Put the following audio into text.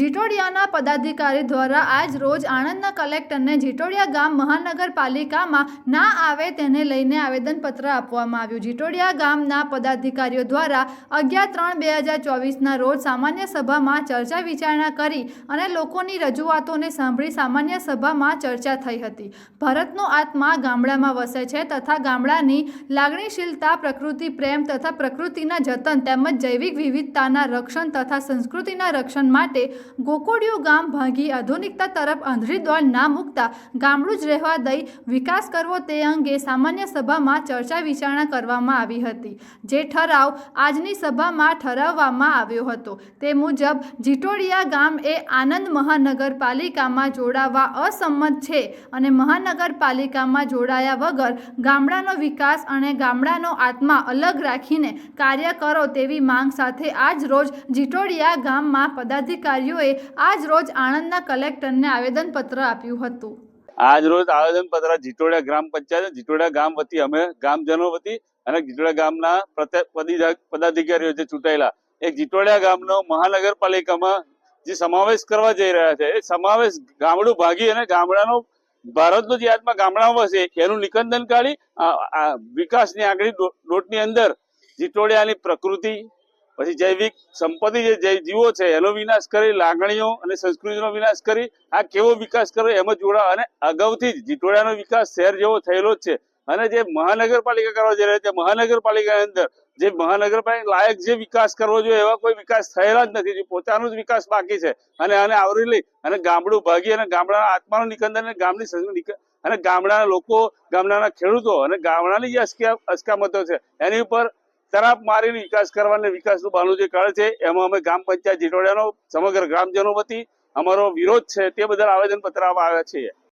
જીટોડિયાના પદાધિકારી દ્વારા આજ રોજ આણંદના કલેક્ટરને જીટોડિયા ગામ મહાનગરપાલિકામાં ના આવે તેને લઈને આવેદનપત્ર આપવામાં આવ્યું. જીટોડિયા ગામના પદાધિકારીઓ દ્વારા અગિયાર ત્રણ બે હજાર ચોવીસના રોજ સામાન્ય સભામાં ચર્ચા વિચારણા કરી અને લોકોની રજૂઆતોને સાંભળી સામાન્ય સભામાં ચર્ચા થઈ હતી. ભારતનો આત્મા ગામડામાં વસે છે તથા ગામડાની લાગણીશીલતા, પ્રકૃતિ પ્રેમ તથા પ્રકૃતિના જતન તેમજ જૈવિક વિવિધતાના રક્ષણ તથા સંસ્કૃતિના રક્ષણ માટે ગોકુળિયું ગામ ભાંગી આધુનિકતા તરફ અંધરી દોડ ના મૂકતા ગામડું જ રહેવા દઈ વિકાસ કરવો તે અંગે સામાન્ય સભામાં ચર્ચા વિચારણા કરવામાં આવી હતી. જે ઠરાવ આજની સભામાં ઠરાવવામાં આવ્યો હતો. તે મુજબ, જીટોડિયા ગામ એ આનંદ મહાનગરપાલિકામાં જોડાવા અસંમત છે અને મહાનગરપાલિકામાં જોડાયા વગર ગામડાનો વિકાસ અને ગામડાનો આત્મા અલગ રાખીને કાર્ય કરો તેવી માંગ સાથે આજ રોજ જીટોડિયા ગામમાં પદાધિકારીઓએ આજ રોજ આણંદના કલેક્ટરને આવેદનપત્ર આપ્યું હતું. આજ રોજ આવેદનપત્ર જીટોડા ગ્રામ પંચાયત જીટોડા ગામ વતી અમે ગામજનો વતી અને જીટોડા ગામના પદાધિકારીઓ જે ચૂંટાયેલા એ જીટોડા ગામનો મહાનગરપાલિકામાં જે સમાવેશ કરવા જઈ રહ્યા છે, એ સમાવેશ ગામડું ભાગી અને ગામડાનો, ભારતનો જે આત્મા ગામડામાં છે એનું નિકંદન કાઢી વિકાસની આંગળી દોટની અંદર જીટોડિયાની પ્રકૃતિ પછી જૈવિક સંપત્તિ જે જીવો છે, એનો વિનાશ કરી, લાગણીઓ અને સંસ્કૃતિનો વિનાશ કરી, આ કેવો વિકાસ કરવો એમાં જોડા અને અગાઉથી જ જીટોડાનો વિકાસ શહેર જેવો થયેલો જ છે. અને જે મહાનગરપાલિકા કરવા જઈ રહી છે, મહાનગરપાલિકાની અંદર જે મહાનગરપાલિકા લાયક જે વિકાસ કરવો જોઈએ, એવા કોઈ વિકાસ થયેલા જ નથી પોતાનો જ વિકાસ બાકી છે. અને આને આવરી લઈ અને ગામડું ભાગી અને ગામડાના આત્માનું નિકંદન અને ગામની અને ગામડાના લોકો, ગામડાના ખેડૂતો અને ગામડાની જે અસ્કા અસ્કામતો છે, એની ઉપર તરાપ મારીને વિકાસ કરવાને વિકાસનું બહાનું જે કાઢે છે, એમાં અમે ગ્રામ પંચાયત જીટોડિયાનો સમગ્ર ગ્રામજનો વતી અમારો વિરોધ છે તે બદલ આવેદન પત્ર આવ્યા છીએ.